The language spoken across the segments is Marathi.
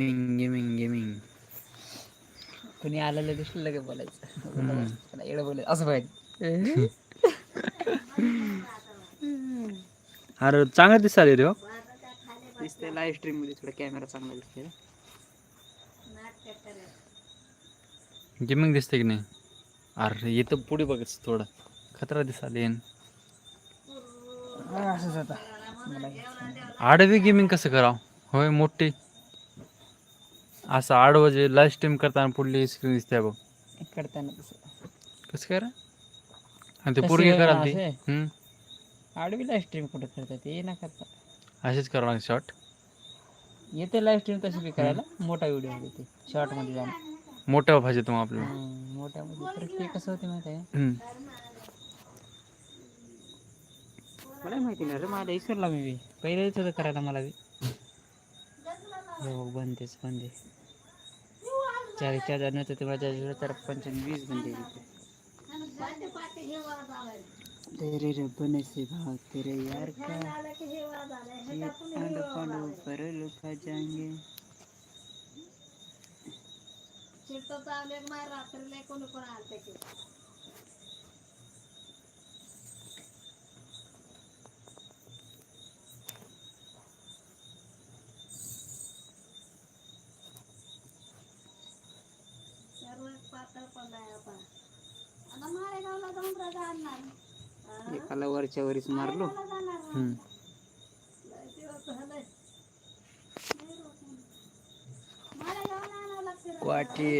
गेमिंग गेमिंग गेमिंग कुणी आलेलं दिसलं लगे बोलायचं. एवढं बोलायचं असं पाहिजे अरे चांगलं दिसाले रे हो. दिसते लाईव्ह स्ट्रीममध्ये थोडं कॅमेरा चांगला दिसते गेमिंग दिसते की नाही? अरे येतं पुढे बघच थोडं. खतरा दिसाले असंच आता. आडवी गेमिंग कसं करावं? होय मोठी. असं आडवं जे लाईव्ह स्ट्रीम करताना पुढली स्क्रीन दिसते बघ. करताना तसं कसं काय रे? आणि ते तशी पोरगी आहे ना कराल ती असे? हम्म. आडवी लाईव्ह स्ट्रीम कुठं करतात? ते ना करता असेच करावं लागेल शॉर्ट येते लाईव्ह स्ट्रीम तशी बी करायला. मोठा व्हिडिओमध्ये ते शॉर्टमध्ये जाणं मोठ्या पाहिजे मग आपल्याला. हम्म, मोठ्यामध्ये तर ते कसं होते माहिती आहे? हम्म. मला माहिती नाही रे मला विसरला मी बी. पहिलेच होतं करायला मला बी. हो बंदेच જ્યારે ક્યાં तो હતું તેમાં જ્યારે तेरा ત્યારે बीस बंदे બની थे तेरे रबन से भाग तेरे यार का। ये पांडव पांडव पर लुका जाएँगे। मार रात्रि ले एकाला वरच्या वरीच मारलो. वाटी.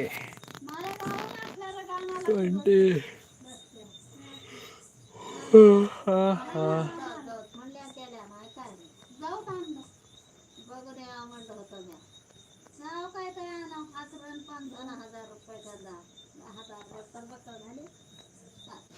नाव काय तर नाव आचरण